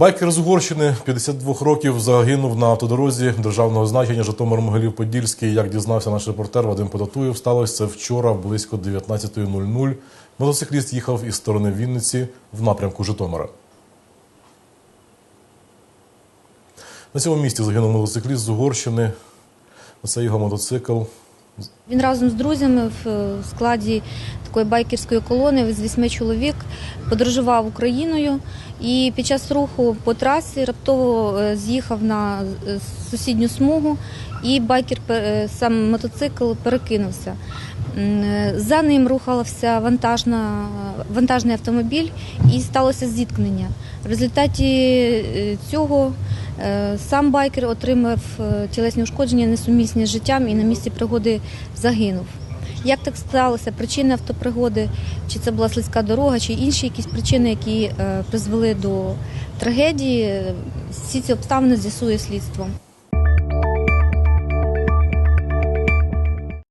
Байкер з Угорщини 52 років загинув на автодорозі державного значення Житомир Могилів Подільський. Як дізнався наш репортер Вадим Потатуєв, сталося це вчора близько 19.00. Мотоцикліст їхав із сторони Вінниці в напрямку Житомира. На цьому місці загинув мотоцикліст з Угорщини. Це його мотоцикл. Він разом з друзями в е, складі такої байкерської колони з вісьми чоловік подорожував Україною і під час руху по трасі раптово е, з'їхав на е, сусідню смугу, і байкер сам мотоцикл перекинувся. За ним рухався вантажна, вантажний автомобіль і сталося зіткнення. В результаті цього сам байкер отримав е, тілесні ушкодження несумісні з життям і на місці пригоди загинув. Як так сталося? Причини автопригоди, чи це була слизька дорога, чи інші якісь причини, які е, призвели до трагедії, всі ці обставини з'ясує слідство.